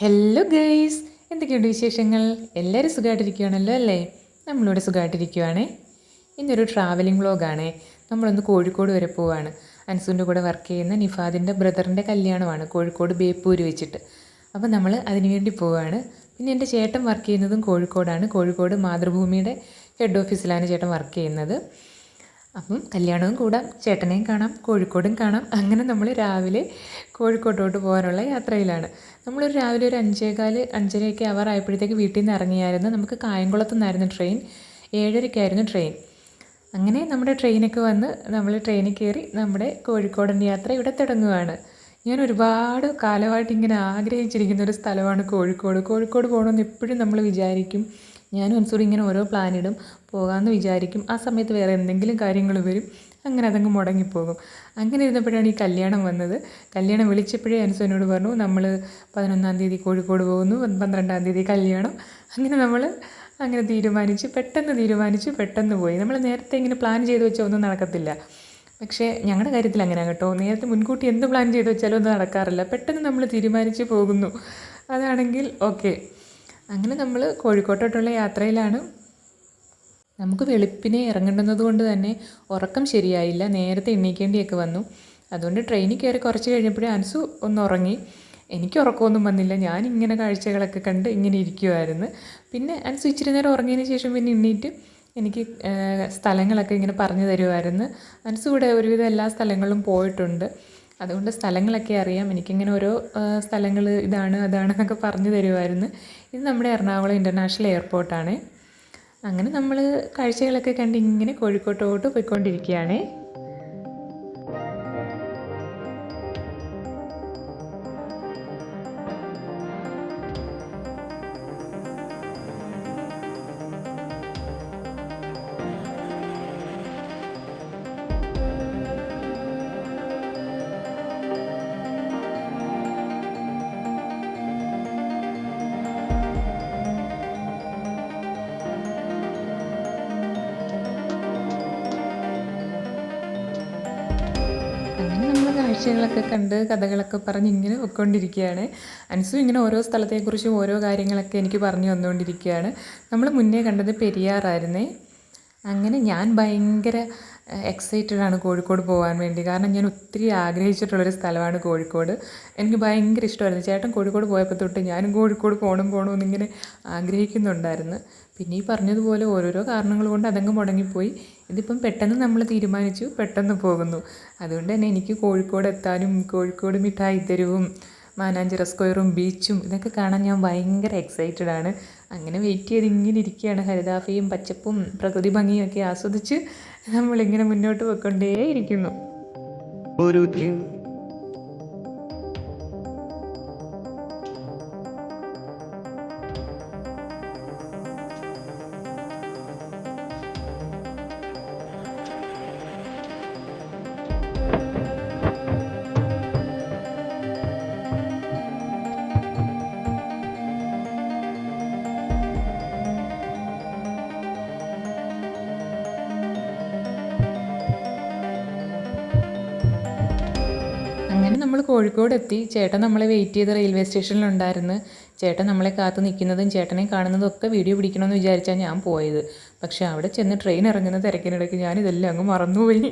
Hello guys എന്തൊക്കെയുണ്ട് വിശേഷങ്ങൾ? എല്ലാവരും സുഖമായിട്ടിരിക്കുകയാണല്ലോ അല്ലേ? നമ്മളിവിടെ സുഖമായിട്ടിരിക്കുകയാണേ ഇന്നൊരു ട്രാവലിംഗ് വ്ളോഗാണേ നമ്മളൊന്ന് കോഴിക്കോട് വരെ പോവാണ്. അൻസുവിന്റെ കൂടെ വർക്ക് ചെയ്യുന്ന നിഫാദിന്റെ ബ്രദറിന്റെ കല്യാണമാണ് കോഴിക്കോട് ബേപ്പൂര് വെച്ചിട്ട്. അപ്പോൾ നമ്മൾ അതിനുവേണ്ടി പോവുകയാണ് പിന്നെ എന്റെ ചേട്ടൻ വർക്ക് ചെയ്യുന്നതും കോഴിക്കോടാണ്. കോഴിക്കോട് മാതൃഭൂമിയുടെ ഹെഡ് ഓഫീസിലാണ് ചേട്ടൻ വർക്ക് ചെയ്യുന്നത്. അപ്പം കല്യാണവും കൂടാം ചേട്ടനെയും കാണാം കോഴിക്കോടും കാണാം. അങ്ങനെ നമ്മൾ രാവിലെ കോഴിക്കോട്ടോട്ട് പോകാനുള്ള യാത്രയിലാണ്. നമ്മളൊരു രാവിലെ ഒരു അഞ്ചേകാൽ അഞ്ചരയൊക്കെ അവർ ആയപ്പോഴത്തേക്ക് വീട്ടിൽ നിന്ന് ഇറങ്ങിയായിരുന്നു. നമുക്ക് കായംകുളത്തു നിന്നായിരുന്നു ട്രെയിൻ ഏഴരയ്ക്കായിരുന്നു ട്രെയിൻ. അങ്ങനെ നമ്മുടെ ട്രെയിനൊക്കെ വന്ന് നമ്മൾ ട്രെയിനിൽ കയറി നമ്മുടെ കോഴിക്കോടൻ യാത്ര ഇവിടെ തുടങ്ങുകയാണ് ഞാൻ ഒരുപാട് കാലമായിട്ട് ഇങ്ങനെ ആഗ്രഹിച്ചിരിക്കുന്ന ഒരു സ്ഥലമാണ് കോഴിക്കോട്. കോഴിക്കോട് പോകണമെന്ന് എപ്പോഴും നമ്മൾ വിചാരിക്കും. ഞാനും അൻസൂർ ഇങ്ങനെ ഓരോ പ്ലാനിടും പോകാമെന്ന് വിചാരിക്കും. ആ സമയത്ത് വേറെ എന്തെങ്കിലും കാര്യങ്ങൾ വരും. അങ്ങനെ അതങ്ങ് മുടങ്ങിപ്പോകും. അങ്ങനെ ഇരുന്നപ്പോഴാണ് ഈ കല്യാണം വന്നത്. കല്യാണം വിളിച്ചപ്പോഴേ അനുസനോട് പറഞ്ഞു നമ്മൾ പതിനൊന്നാം തീയതി കോഴിക്കോട് പോകുന്നു. പന്ത്രണ്ടാം തീയതി കല്യാണം. അങ്ങനെ നമ്മൾ അങ്ങനെ തീരുമാനിച്ച് പെട്ടെന്ന് തീരുമാനിച്ച് പെട്ടെന്ന് പോയി. നമ്മൾ നേരത്തെ ഇങ്ങനെ പ്ലാൻ ചെയ്ത് വെച്ചാൽ ഒന്നും നടക്കത്തില്ല. പക്ഷേ ഞങ്ങളുടെ കാര്യത്തിൽ അങ്ങനെ കേട്ടോ. നേരത്തെ മുൻകൂട്ടി എന്ത് പ്ലാൻ ചെയ്ത് വെച്ചാലും ഒന്നും നടക്കാറില്ല. പെട്ടെന്ന് നമ്മൾ തീരുമാനിച്ച് പോകുന്നു. അതാണെങ്കിൽ ഓക്കെ. അങ്ങനെ നമ്മൾ കോഴിക്കോട്ടോട്ടുള്ള യാത്രയിലാണ്. നമുക്ക് വെളുപ്പിനെ ഇറങ്ങേണ്ടുന്നത് കൊണ്ട് തന്നെ ഉറക്കം ശരിയായില്ല. നേരത്തെ എണ്ണീക്കേണ്ടിയൊക്കെ വന്നു. അതുകൊണ്ട് ട്രെയിനിൽ കയറി കുറച്ച് കഴിഞ്ഞപ്പോഴേ അൻസു ഒന്ന് ഉറങ്ങി. എനിക്ക് ഉറക്കമൊന്നും വന്നില്ല. ഞാൻ ഇങ്ങനെ കാഴ്ചകളൊക്കെ കണ്ട് ഇങ്ങനെ ഇരിക്കുമായിരുന്നു പിന്നെ അൻസു ഇച്ചിരി നേരം ഉറങ്ങിയതിന് ശേഷം പിന്നെ എണ്ണീറ്റ് എനിക്ക് സ്ഥലങ്ങളൊക്കെ ഇങ്ങനെ പറഞ്ഞു തരുമായിരുന്നു അൻസു ഇവിടെ ഒരുവിധം എല്ലാ സ്ഥലങ്ങളിലും പോയിട്ടുണ്ട്. അതുകൊണ്ട് സ്ഥലങ്ങളൊക്കെ അറിയാം. എനിക്കിങ്ങനെ ഓരോ സ്ഥലങ്ങൾ ഇതാണ് അതാണ് എന്നൊക്കെ പറഞ്ഞു തരുമായിരുന്നു ഇത് നമ്മുടെ എറണാകുളം ഇന്റർനാഷണൽ എയർപോർട്ടാണ്. അങ്ങനെ നമ്മൾ കാഴ്ചകളൊക്കെ കണ്ട് ഇങ്ങനെ കോഴിക്കോട്ടോട്ട് പോയിക്കൊണ്ടിരിക്കുകയാണേ. കാഴ്ചകളൊക്കെ കണ്ട് കഥകളൊക്കെ പറഞ്ഞ് ഇങ്ങനെ പൊയ്ക്കൊണ്ടിരിക്കുകയാണ്. അൻസു ഇങ്ങനെ ഓരോ സ്ഥലത്തെക്കുറിച്ചും ഓരോ കാര്യങ്ങളൊക്കെ എനിക്ക് പറഞ്ഞു വന്നുകൊണ്ടിരിക്കുകയാണ് നമ്മൾ മുന്നേ കണ്ടത് പെരിയാറായിരുന്നേ. അങ്ങനെ ഞാൻ ഭയങ്കര എക്സൈറ്റഡ് ആണ് കോഴിക്കോട് പോകാൻ വേണ്ടി. കാരണം ഞാൻ ഒത്തിരി ആഗ്രഹിച്ചിട്ടുള്ളൊരു സ്ഥലമാണ് കോഴിക്കോട്. എനിക്ക് ഭയങ്കര ഇഷ്ടമായിരുന്നു. ചേട്ടൻ കോഴിക്കോട് പോയപ്പോൾ തൊട്ട് ഞാനും കോഴിക്കോട് പോകണം പോകണമെന്നിങ്ങനെ ആഗ്രഹിക്കുന്നുണ്ടായിരുന്നു. പിന്നെ ഈ പറഞ്ഞതുപോലെ ഓരോരോ കാരണങ്ങൾ കൊണ്ട് അതങ്ങ് മുടങ്ങിപ്പോയി. ഇതിപ്പം പെട്ടെന്ന് നമ്മൾ തീരുമാനിച്ചു പെട്ടെന്ന് പോകുന്നു. അതുകൊണ്ട് തന്നെ എനിക്ക് കോഴിക്കോട് എത്താനും കോഴിക്കോട് മിഠായി തെരുവും മാനാഞ്ചിറ സ്ക്വയറും ബീച്ചും ഇതൊക്കെ കാണാൻ ഞാൻ ഭയങ്കര എക്സൈറ്റഡ് ആണ്. അങ്ങനെ വെയിറ്റ് ചെയ്ത് ഇങ്ങനെ ഇരിക്കുകയാണ് ഹരിതാഫയും പച്ചപ്പും പ്രകൃതി ഭംഗിയും ഒക്കെ ആസ്വദിച്ച് നമ്മളിങ്ങനെ മുന്നോട്ട് പോയിക്കൊണ്ടേയിരിക്കുന്നു. ഒരു അങ്ങനെ നമ്മൾ കോഴിക്കോട് എത്തി ചേട്ടൻ നമ്മളെ വെയിറ്റ് ചെയ്ത റെയിൽവേ സ്റ്റേഷനിലുണ്ടായിരുന്നു ചേട്ടൻ നമ്മളെ കാത്തു നിൽക്കുന്നതും ചേട്ടനെ കാണുന്നതും ഒക്കെ വീഡിയോ പിടിക്കണമെന്ന് വിചാരിച്ചാണ് ഞാൻ പോയത്. പക്ഷേ അവിടെ ചെന്ന് ട്രെയിൻ ഇറങ്ങുന്ന തിരക്കിനിടയ്ക്ക് ഞാനിതെല്ലാം അങ്ങ് മറന്നുപോയി.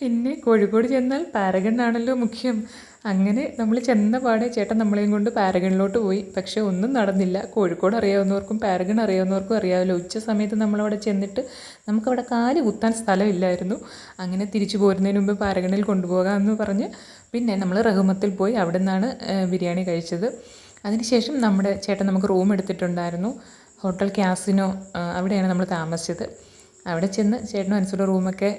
പിന്നെ കോഴിക്കോട് ചെന്നാൽ പാരഗൺ ആണല്ലോ മുഖ്യം. അങ്ങനെ നമ്മൾ ചെന്ന പാടെ ചേട്ടൻ നമ്മളെയും കൊണ്ട് പാരഗണിലോട്ട് പോയി. പക്ഷേ ഒന്നും നടന്നില്ല. കോഴിക്കോട് അറിയാവുന്നവർക്കും പാരഗൺ അറിയാവുന്നവർക്കും അറിയാമല്ലോ ഉച്ച സമയത്ത് നമ്മളവിടെ ചെന്നിട്ട് നമുക്കവിടെ കാൽ കുത്താൻ സ്ഥലമില്ലായിരുന്നു. അങ്ങനെ തിരിച്ചു പോരുന്നതിന് മുമ്പ് പാരഗണിൽ കൊണ്ടുപോകാമെന്ന് പറഞ്ഞ് പിന്നെ നമ്മൾ റഹ്മത്തിൽ പോയി അവിടെ നിന്നാണ് ബിരിയാണി കഴിച്ചത്. അതിനുശേഷം നമ്മുടെ ചേട്ടൻ നമുക്ക് റൂം എടുത്തിട്ടുണ്ടായിരുന്നു. ഹോട്ടൽ ക്യാസിനോ അവിടെയാണ് നമ്മൾ താമസിച്ചത്. അവിടെ ചെന്ന് ചേട്ടനും അനുസരിച്ച് റൂമൊക്കെ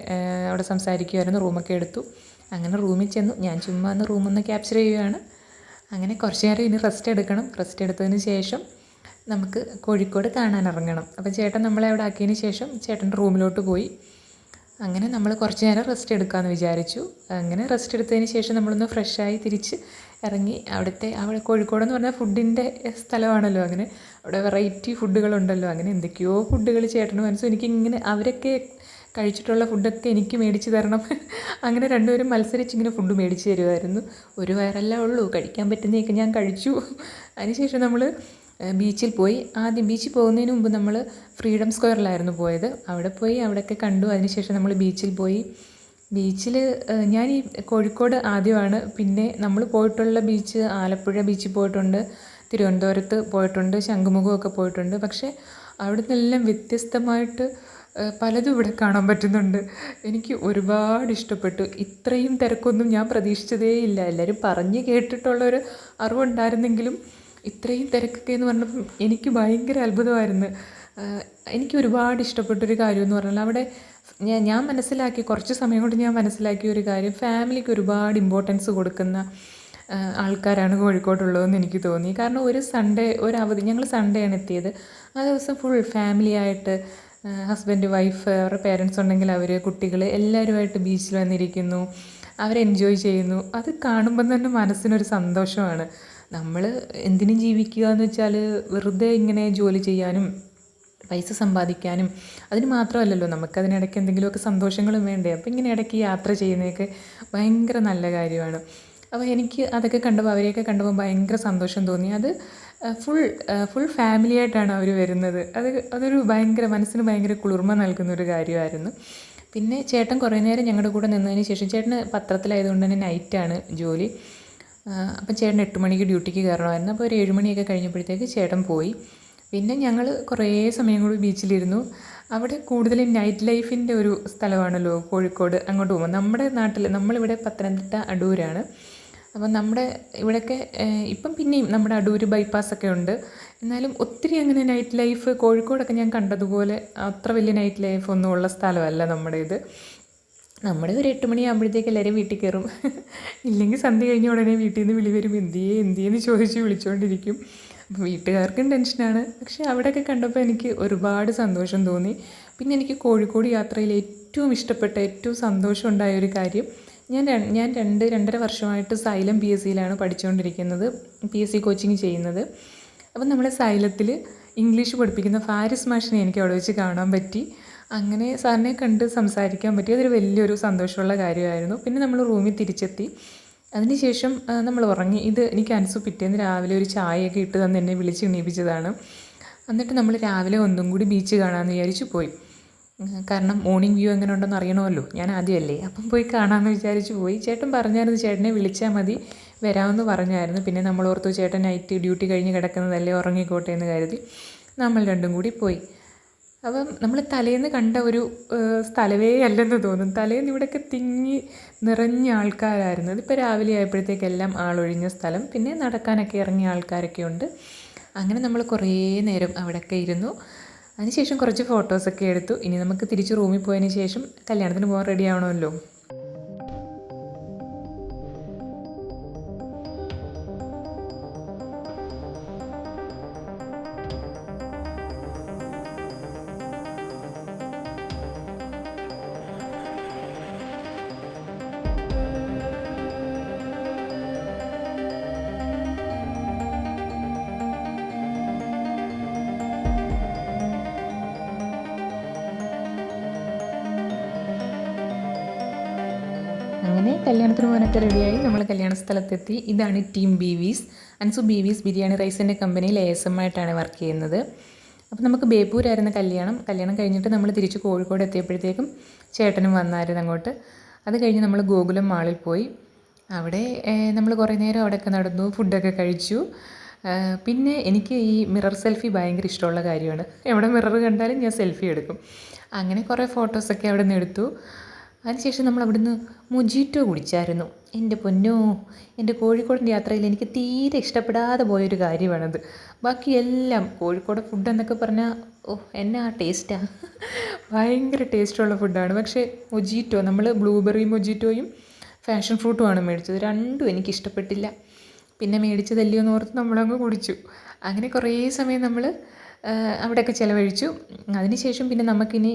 അവിടെ സംസാരിക്കുമായിരുന്നു റൂമൊക്കെ എടുത്തു. അങ്ങനെ റൂമിൽ ചെന്നു. ഞാൻ ചുമ്മാ ഒന്ന് റൂമൊന്ന് ക്യാപ്ചർ ചെയ്യുകയാണ് അങ്ങനെ കുറച്ച് നേരം ഇനി റെസ്റ്റ് എടുക്കണം. റെസ്റ്റ് എടുത്തതിന് ശേഷം നമുക്ക് കോഴിക്കോട് കാണാൻ ഇറങ്ങണം. അപ്പോൾ ചേട്ടൻ നമ്മളെ അവിടെ ആക്കിയതിന് ശേഷം ചേട്ടന്റെ റൂമിലോട്ട് പോയി. അങ്ങനെ നമ്മൾ കുറച്ച് നേരം റെസ്റ്റ് എടുക്കാമെന്ന് വിചാരിച്ചു. അങ്ങനെ റെസ്റ്റ് എടുത്തതിന് ശേഷം നമ്മളൊന്ന് ഫ്രഷായി തിരിച്ച് ഇറങ്ങി. അവിടുത്തെ അവിടെ കോഴിക്കോടെന്ന് പറഞ്ഞാൽ ഫുഡിന്റെ സ്ഥലമാണല്ലോ. അങ്ങനെ അവിടെ വെറൈറ്റി ഫുഡുകളുണ്ടല്ലോ അങ്ങനെ എന്തൊക്കെയോ ഫുഡുകൾ ചേട്ടന് മനസ്സും എനിക്കിങ്ങനെ അവരൊക്കെ കഴിച്ചിട്ടുള്ള ഫുഡൊക്കെ എനിക്ക് മേടിച്ച് തരണം. അങ്ങനെ രണ്ടുപേരും മത്സരിച്ച് ഇങ്ങനെ ഫുഡ് മേടിച്ച് തരുമായിരുന്നു ഒരു വയറല്ല ഉള്ളൂ കഴിക്കാൻ പറ്റുന്നതൊക്കെ ഞാൻ കഴിച്ചു. അതിനുശേഷം നമ്മൾ ബീച്ചിൽ പോയി. ആദ്യം ബീച്ചിൽ പോകുന്നതിന് മുമ്പ് നമ്മൾ ഫ്രീഡം സ്ക്വയറിലായിരുന്നു പോയത്. അവിടെ പോയി അവിടെയൊക്കെ കണ്ടു. അതിനുശേഷം നമ്മൾ ബീച്ചിൽ പോയി. ബീച്ചിൽ ഞാൻ ഈ കോഴിക്കോട് ആദ്യമാണ്. പിന്നെ നമ്മൾ പോയിട്ടുള്ള ബീച്ച് ആലപ്പുഴ ബീച്ചിൽ പോയിട്ടുണ്ട്. തിരുവനന്തപുരത്ത് പോയിട്ടുണ്ട്. ശംഖുമുഖമൊക്കെ പോയിട്ടുണ്ട്. പക്ഷേ അവിടുന്ന് എല്ലാം വ്യത്യസ്തമായിട്ട് പലതും ഇവിടെ കാണാൻ പറ്റുന്നുണ്ട്. എനിക്ക് ഒരുപാട് ഇഷ്ടപ്പെട്ടു. ഇത്രയും തിരക്കൊന്നും ഞാൻ പ്രതീക്ഷിച്ചതേ ഇല്ല. എല്ലാവരും പറഞ്ഞ് കേട്ടിട്ടുള്ളൊരു അറിവുണ്ടായിരുന്നെങ്കിലും ഇത്രയും തിരക്കൊക്കെ എന്ന് പറഞ്ഞപ്പം എനിക്ക് ഭയങ്കര അത്ഭുതമായിരുന്നു. എനിക്ക് ഒരുപാട് ഇഷ്ടപ്പെട്ടൊരു കാര്യം എന്ന് പറഞ്ഞാൽ അവിടെ ഞാൻ ഞാൻ മനസ്സിലാക്കി കുറച്ച് സമയം കൊണ്ട് ഞാൻ മനസ്സിലാക്കിയ ഒരു കാര്യം ഫാമിലിക്ക് ഒരുപാട് ഇമ്പോർട്ടൻസ് കൊടുക്കുന്ന ആൾക്കാരാണ് കോഴിക്കോട്ടുള്ളതെന്ന് എനിക്ക് തോന്നി. കാരണം ഒരു സൺഡേ ഒരു അവധി ഞങ്ങൾ സൺഡേ ആണ് എത്തിയത്. ആ ദിവസം ഫുൾ ഫാമിലി ആയിട്ട് ഹസ്ബൻഡ് വൈഫ് അവരുടെ പേരൻസ് ഉണ്ടെങ്കിൽ അവർ കുട്ടികൾ എല്ലാവരുമായിട്ട് ബീച്ചിൽ വന്നിരിക്കുന്നു. അവർ എൻജോയ് ചെയ്യുന്നു. അത് കാണുമ്പം തന്നെ മനസ്സിനൊരു സന്തോഷമാണ്. നമ്മൾ എന്തിനും ജീവിക്കുക എന്ന് വെച്ചാൽ വെറുതെ ഇങ്ങനെ ജോലി ചെയ്യാനും പൈസ സമ്പാദിക്കാനും അതിന് മാത്രമല്ലല്ലോ. നമുക്കതിനിടയ്ക്ക് എന്തെങ്കിലുമൊക്കെ സന്തോഷങ്ങളും വേണ്ടേ. അപ്പോൾ ഇങ്ങനെ ഇടയ്ക്ക് യാത്ര ചെയ്യുന്നതൊക്കെ ഭയങ്കര നല്ല കാര്യമാണ്. അപ്പോൾ എനിക്ക് അതൊക്കെ കണ്ടപ്പോൾ അവരെയൊക്കെ കണ്ടപ്പോൾ ഭയങ്കര സന്തോഷം തോന്നി. അത് ഫുൾ ഫുൾ ഫാമിലി ആയിട്ടാണ് അവർ വരുന്നത്. അത് അതൊരു ഭയങ്കര മനസ്സിന് ഭയങ്കര കുളിർമ നൽകുന്ന ഒരു കാര്യമായിരുന്നു. പിന്നെ ചേട്ടൻ കുറേ നേരം ഞങ്ങളുടെ കൂടെ നിന്നതിന് ശേഷം ചേട്ടന് പത്രത്തിലായതുകൊണ്ട് തന്നെ നൈറ്റാണ് ജോലി. അപ്പം ചേട്ടൻ എട്ട് മണിക്ക് ഡ്യൂട്ടിക്ക് കയറണമായിരുന്നു. അപ്പോൾ ഒരു ഏഴ് മണിയൊക്കെ കഴിഞ്ഞപ്പോഴത്തേക്ക് ചേട്ടൻ പോയി. പിന്നെ ഞങ്ങൾ കുറേ സമയം കൂടി ബീച്ചിലിരുന്നു. അവിടെ കൂടുതലും നൈറ്റ് ലൈഫിന്റെ ഒരു സ്ഥലമാണല്ലോ കോഴിക്കോട് അങ്ങോട്ട് പോകുമ്പോൾ. നമ്മുടെ നാട്ടിൽ നമ്മളിവിടെ പത്തനംതിട്ട അടൂരാണ്. അപ്പം നമ്മുടെ ഇവിടെയൊക്കെ ഇപ്പം പിന്നെയും നമ്മുടെ അടൂർ ബൈപ്പാസൊക്കെ ഉണ്ട്. എന്നാലും ഒത്തിരി അങ്ങനെ നൈറ്റ് ലൈഫ് കോഴിക്കോടൊക്കെ ഞാൻ കണ്ടതുപോലെ അത്ര വലിയ നൈറ്റ് ലൈഫ് ഒന്നും ഉള്ള സ്ഥലമല്ല നമ്മുടെ ഇത്. നമ്മുടെ ഒരു എട്ട് മണിയാകുമ്പോഴത്തേക്ക് എല്ലാവരും വീട്ടിൽ കയറും. ഇല്ലെങ്കിൽ സന്ധ്യ കഴിഞ്ഞ ഉടനെ വീട്ടിൽ നിന്ന് വിളി വരും എന്തിയേ എന്തിയെന്ന് ചോദിച്ച് വിളിച്ചുകൊണ്ടിരിക്കും വീട്ടുകാർക്കും ടെൻഷനാണ് പക്ഷേ അവിടെയൊക്കെ കണ്ടപ്പോൾ എനിക്ക് ഒരുപാട് സന്തോഷം തോന്നി. പിന്നെ എനിക്ക് കോഴിക്കോട് യാത്രയിൽ ഏറ്റവും ഇഷ്ടപ്പെട്ട ഏറ്റവും സന്തോഷം ഒരു കാര്യം ഞാൻ ഞാൻ രണ്ട് രണ്ടര വർഷമായിട്ട് സൈലം പി എസ് സിയിലാണ് പഠിച്ചുകൊണ്ടിരിക്കുന്നത് പി എസ് സി കോച്ചിങ് ചെയ്യുന്നത്. അപ്പം നമ്മളെ സൈലത്തിൽ ഇംഗ്ലീഷ് പഠിപ്പിക്കുന്ന ഫാരിസ് മാഷിനെ എനിക്ക് അവിടെ വെച്ച് കാണാൻ പറ്റി. അങ്ങനെ സാറിനെ കണ്ട് സംസാരിക്കാൻ പറ്റി. അതൊരു വലിയൊരു സന്തോഷമുള്ള കാര്യമായിരുന്നു. പിന്നെ നമ്മൾ റൂമിൽ തിരിച്ചെത്തി. അതിനുശേഷം നമ്മൾ ഉറങ്ങി. ഇത് എനിക്ക് അനസു പിറ്റേന്ന് രാവിലെ ഒരു ചായയൊക്കെ ഇട്ട് തന്ന് എന്നെ വിളിച്ച് എണീപ്പിച്ചതാണ്. എന്നിട്ട് നമ്മൾ രാവിലെ ഒന്നും കൂടി ബീച്ച് കാണാമെന്ന് വിചാരിച്ച് പോയി. കാരണം മോർണിംഗ് വ്യൂ എങ്ങനെ ഉണ്ടെന്ന് അറിയണമല്ലോ. ഞാൻ ആദ്യമല്ലേ. അപ്പം പോയി കാണാമെന്ന് വിചാരിച്ചു പോയി. ചേട്ടൻ പറഞ്ഞായിരുന്നു ചേട്ടനെ വിളിച്ചാൽ മതി. വരാമെന്ന് പറഞ്ഞായിരുന്നു. പിന്നെ നമ്മൾ ഓർത്തു ചേട്ടൻ നൈറ്റ് ഡ്യൂട്ടി കഴിഞ്ഞ് കിടക്കുന്നതല്ലേ ഉറങ്ങിക്കോട്ടെ എന്ന് കരുതി നമ്മൾ രണ്ടും കൂടി പോയി. അപ്പം നമ്മൾ തലേന്ന് കണ്ട ഒരു സ്ഥലവേ അല്ലെന്ന് തോന്നും. തലേന്ന് ഇവിടെയൊക്കെ തിങ്ങി നിറഞ്ഞ ആൾക്കാരായിരുന്നു. ഇതിപ്പോൾ രാവിലെ ആയപ്പോഴത്തേക്കെല്ലാം ആളൊഴിഞ്ഞ സ്ഥലം. പിന്നെ നടക്കാനൊക്കെ ഇറങ്ങിയ ആൾക്കാരൊക്കെ ഉണ്ട്. അങ്ങനെ നമ്മൾ കുറേ നേരം അവിടെയൊക്കെ ഇരുന്നു. അതിനുശേഷം കുറച്ച് ഫോട്ടോസൊക്കെ എടുത്തു. ഇനി നമുക്ക് തിരിച്ച് റൂമിൽ പോയതിന് ശേഷം കല്യാണത്തിന് പോകാൻ റെഡി ആവണമല്ലോ. അങ്ങനെ കല്യാണത്തിന് പോകാനൊക്കെ റെഡിയായി നമ്മൾ കല്യാണ സ്ഥലത്തെത്തി. ഇതാണ് ടീം ബി വീസ് അൻസു ബി വീസ് ബിരിയാണി റൈസിന്റെ കമ്പനിയിൽ എ എസ് എം ആയിട്ടാണ് വർക്ക് ചെയ്യുന്നത്. അപ്പോൾ നമുക്ക് ബേപ്പൂരായിരുന്നു കല്യാണം. കല്യാണം കഴിഞ്ഞിട്ട് നമ്മൾ തിരിച്ച് കോഴിക്കോട് എത്തിയപ്പോഴത്തേക്കും ചേട്ടനും വന്നായിരുന്നു അങ്ങോട്ട്. അത് കഴിഞ്ഞ് നമ്മൾ ഗോകുലം മാളിൽ പോയി. അവിടെ നമ്മൾ കുറേ നേരം അവിടെയൊക്കെ നടന്നു ഫുഡൊക്കെ കഴിച്ചു. പിന്നെ എനിക്ക് ഈ മിറർ സെൽഫി ഭയങ്കര ഇഷ്ടമുള്ള കാര്യമാണ്. എവിടെ മിറർ കണ്ടാലും ഞാൻ സെൽഫി എടുക്കും. അങ്ങനെ കുറേ ഫോട്ടോസൊക്കെ അവിടെ നിന്ന് എടുത്തു. അതിനുശേഷം നമ്മൾ അവിടുന്ന് മുജീറ്റോ കുടിച്ചായിരുന്നു. എന്റെ പൊന്നോ എന്റെ കോഴിക്കോടിന്റെ യാത്രയിൽ എനിക്ക് തീരെ ഇഷ്ടപ്പെടാതെ പോയൊരു കാര്യമാണത്. ബാക്കി എല്ലാം കോഴിക്കോട് ഫുഡ് എന്നൊക്കെ പറഞ്ഞാൽ ഓ എന്നാ ടേസ്റ്റാണ് ഭയങ്കര ടേസ്റ്റുള്ള ഫുഡാണ് പക്ഷേ മൊജീറ്റോ നമ്മൾ ബ്ലൂബെറി മൊജീറ്റോയും ഫാഷൻ ഫ്രൂട്ടുമാണ് മേടിച്ചത്. രണ്ടും എനിക്ക് ഇഷ്ടപ്പെട്ടില്ല. പിന്നെ മേടിച്ചതല്ലയോ എന്ന് ഓർത്ത് നമ്മളങ്ങ് കുടിച്ചു. അങ്ങനെ കുറേ സമയം നമ്മൾ അവിടെയൊക്കെ ചിലവഴിച്ചു. അതിനുശേഷം പിന്നെ നമുക്കിനി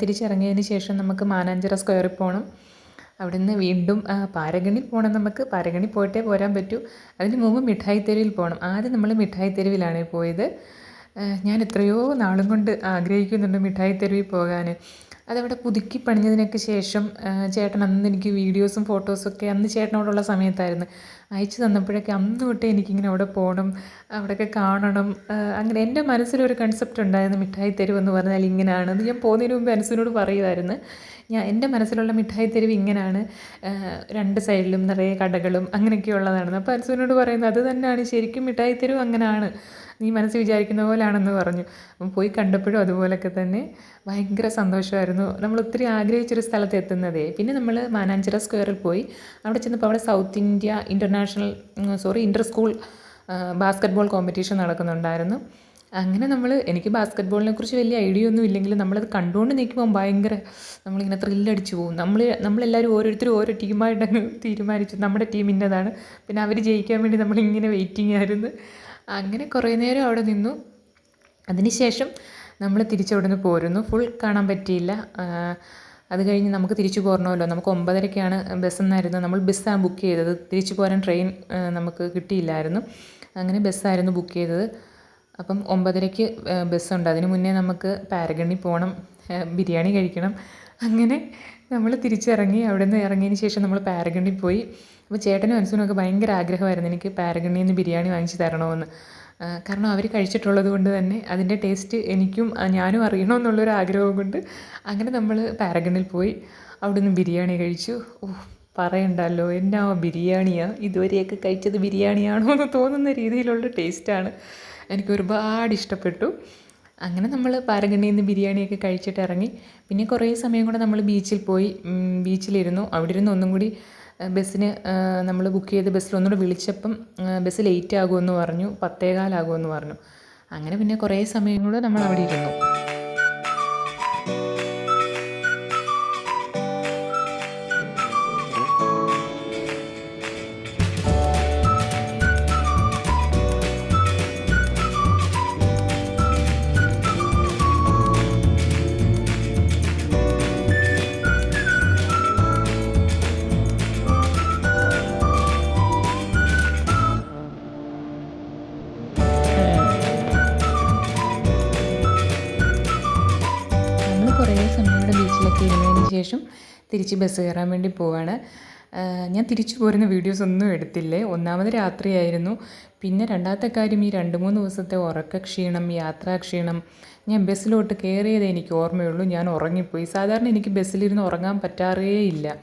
തിരിച്ചിറങ്ങിയതിന് ശേഷം നമുക്ക് മാനാഞ്ചിറ സ്ക്വയറിൽ പോകണം അവിടുന്ന് വീണ്ടും പാരഗണി പോകണം നമുക്ക്. പാരഗണി പോയിട്ടേ പോരാൻ പറ്റൂ. അതിന് മുമ്പ് മിഠായി തെരുവിൽ പോകണം ആദ്യം നമ്മൾ മിഠായി തെരുവിലാണ് പോയത്. ഞാൻ എത്രയോ നാളും കൊണ്ട് ആഗ്രഹിക്കുന്നുണ്ട് മിഠായി തെരുവിൽ പോകാൻ അതവിടെ പുതുക്കി പണിഞ്ഞതിനൊക്കെ ശേഷം ചേട്ടൻ അന്ന് എനിക്ക് വീഡിയോസും ഫോട്ടോസൊക്കെ അന്ന് ചേട്ടനോടുള്ള സമയത്തായിരുന്നു. അയച്ചു തന്നപ്പോഴൊക്കെ അന്ന് തൊട്ടേ എനിക്കിങ്ങനെ അവിടെ പോകണം അവിടെയൊക്കെ കാണണം അങ്ങനെ എന്റെ മനസ്സിലൊരു കൺസെപ്റ്റ് ഉണ്ടായിരുന്നു മിഠായി തരുമെന്ന് പറഞ്ഞാൽ ഇങ്ങനെയാണ് അത് ഞാൻ പോകുന്നതിന് മുമ്പ് അനുസിനോട് പറയുമായിരുന്നു. ഞാൻ എന്റെ മനസ്സിലുള്ള മിഠായി തെരുവ് ഇങ്ങനെയാണ് രണ്ട് സൈഡിലും നിറയെ കടകളും അങ്ങനെയൊക്കെ അപ്പോൾ അനുസുവിനോട് പറയുന്നത് അത് തന്നെയാണ് ശരിക്കും മിഠായി തെരുവ് അങ്ങനെയാണ് നീ മനസ്സിൽ വിചാരിക്കുന്ന പോലാണെന്ന് പറഞ്ഞു. പോയി കണ്ടപ്പോഴും അതുപോലൊക്കെ തന്നെ ഭയങ്കര സന്തോഷമായിരുന്നു. നമ്മൾ ഒത്തിരി ആഗ്രഹിച്ചൊരു സ്ഥലത്ത് എത്തുന്നതേ. പിന്നെ നമ്മൾ മാനാഞ്ചിറ സ്ക്വയറിൽ പോയി. അവിടെ ചെന്നപ്പോൾ അവിടെ south India international sorry inter school basketball competition നടക്കുന്നുണ്ടായിരുന്നു. അങ്ങനെ നമ്മൾ എനിക്ക് ബാസ്ക്കറ്റ് ബോളിനെ കുറിച്ച് വലിയ ഐഡിയ ഒന്നും ഇല്ലെങ്കിലും നമ്മളത് കണ്ടുകൊണ്ട് നിൽക്കുമ്പോൾ ഭയങ്കര നമ്മളിങ്ങനെ ത്രില്ലടിച്ച് പോകും. നമ്മൾ നമ്മളെല്ലാവരും ഓരോരുത്തരും ഓരോ ടീമായിട്ടങ്ങ് തീരുമാനിച്ചു. നമ്മുടെ ടീം ഇന്നതാണ്. പിന്നെ അവർ ജയിക്കാൻ വേണ്ടി നമ്മളിങ്ങനെ വെയിറ്റിംഗ് ആയിരുന്നു. അങ്ങനെ കുറേ നേരം അവിടെ നിന്നു. അതിനുശേഷം നമ്മൾ തിരിച്ചവിടുന്ന് പോരുന്നു. ഫുൾ കാണാൻ പറ്റിയില്ല. അത് കഴിഞ്ഞ് നമുക്ക് തിരിച്ചു പോരണമല്ലോ. നമുക്ക് ഒമ്പതരയ്ക്കാണ് ബസ് എന്നായിരുന്നു. നമ്മൾ ബസ്സാണ് ബുക്ക് ചെയ്തത്. തിരിച്ചു പോരാൻ ട്രെയിൻ നമുക്ക് കിട്ടിയില്ലായിരുന്നു. അങ്ങനെ ബസ്സായിരുന്നു ബുക്ക് ചെയ്തത്. അപ്പം ഒമ്പതരയ്ക്ക് ബസ്സുണ്ട്. അതിന് മുന്നേ നമുക്ക് പാരഗണിൽ പോകണം ബിരിയാണി കഴിക്കണം. അങ്ങനെ നമ്മൾ തിരിച്ചിറങ്ങി അവിടെ നിന്ന് ഇറങ്ങിയതിന് ശേഷം നമ്മൾ പാരഗണിൽ പോയി. അപ്പോൾ ചേട്ടനും അനുസനും ഒക്കെ ഭയങ്കര ആഗ്രഹമായിരുന്നു എനിക്ക് പാരഗണിയിൽ നിന്ന് ബിരിയാണി വാങ്ങിച്ച് തരണമെന്ന്. കാരണം അവർ കഴിച്ചിട്ടുള്ളത് കൊണ്ട് തന്നെ അതിന്റെ ടേസ്റ്റ് എനിക്കും ഞാനും അറിയണമെന്നുള്ളൊരു ആഗ്രഹം കൊണ്ട് അങ്ങനെ നമ്മൾ പാരഗണിൽ പോയി അവിടെ നിന്ന് ബിരിയാണി കഴിച്ചു. ഓ പറയണ്ടല്ലോ എന്നാ ബിരിയാണിയാ? ഇതുവരെയൊക്കെ കഴിച്ചത് ബിരിയാണിയാണോ എന്ന് തോന്നുന്ന രീതിയിലുള്ള ടേസ്റ്റാണ്. എനിക്ക് ഒരുപാട് ഇഷ്ടപ്പെട്ടു. അങ്ങനെ നമ്മൾ പാരഗണ്ണിയിൽ നിന്ന് ബിരിയാണിയൊക്കെ കഴിച്ചിട്ട് ഇറങ്ങി. പിന്നെ കുറേ സമയം കൂടെ നമ്മൾ ബീച്ചിൽ പോയി ബീച്ചിലിരുന്നു. അവിടെ ഇരുന്ന് ഒന്നും കൂടി ബസ്സിന് നമ്മൾ ബുക്ക് ചെയ്ത് ബസ്സിൽ ഒന്നുകൂടെ വിളിച്ചപ്പം ബസ് ലേറ്റ് ആകുമെന്ന് പറഞ്ഞു പത്തേകാലാകുമെന്ന് പറഞ്ഞു. അങ്ങനെ പിന്നെ കുറേ സമയം കൂടെ നമ്മൾ അവിടെ ഇരുന്നു. കുറേ സമയം ഇവിടെ ബീച്ചിലൊക്കെ ഇരുന്നതിന് ശേഷം തിരിച്ച് ബസ് കയറാൻ വേണ്ടി പോവാണ്. ഞാൻ തിരിച്ചു പോരുന്ന വീഡിയോസ് ഒന്നും എടുത്തില്ലേ? ഒന്നാമത് രാത്രിയായിരുന്നു. പിന്നെ രണ്ടാമത്തെ കാര്യം ഈ രണ്ട് മൂന്ന് ദിവസത്തെ ഉറക്കക്ഷീണം യാത്രാക്ഷീണം ഞാൻ ബസ്സിലോട്ട് കയറിയതേ എനിക്ക് ഓർമ്മയുള്ളൂ. ഞാൻ ഉറങ്ങിപ്പോയി. സാധാരണ എനിക്ക് ബസ്സിലിരുന്ന് ഉറങ്ങാൻ പറ്റാറേ ഇല്ല.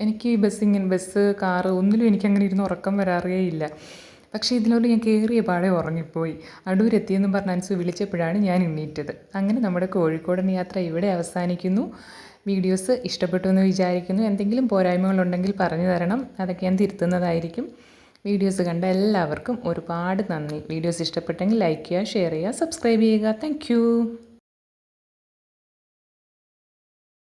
എനിക്ക് ഈ ബസ് ഇങ്ങനെ ബസ് കാറ് ഒന്നിലും എനിക്കങ്ങനെ ഇരുന്ന് ഉറക്കം വരാറേ ഇല്ല. പക്ഷേ ഇതിലോട്ട് ഞാൻ കയറിയ പാടെ ഉറങ്ങിപ്പോയി. അടൂരെത്തിയെന്നും പറഞ്ഞ് അൻസു വിളിച്ചപ്പോഴാണ് ഞാൻ എണ്ണീറ്റത് അങ്ങനെ നമ്മുടെ കോഴിക്കോടൻ യാത്ര ഇവിടെ അവസാനിക്കുന്നു. വീഡിയോസ് ഇഷ്ടപ്പെട്ടു എന്ന് വിചാരിക്കുന്നു. എന്തെങ്കിലും പോരായ്മകളുണ്ടെങ്കിൽ പറഞ്ഞു തരണം. അതൊക്കെ ഞാൻ തിരുത്തുന്നതായിരിക്കും. വീഡിയോസ് കണ്ട എല്ലാവർക്കും ഒരുപാട് നന്ദി. വീഡിയോസ് ഇഷ്ടപ്പെട്ടെങ്കിൽ ലൈക്ക് ചെയ്യുക ഷെയർ ചെയ്യുക സബ്സ്ക്രൈബ് ചെയ്യുക. താങ്ക്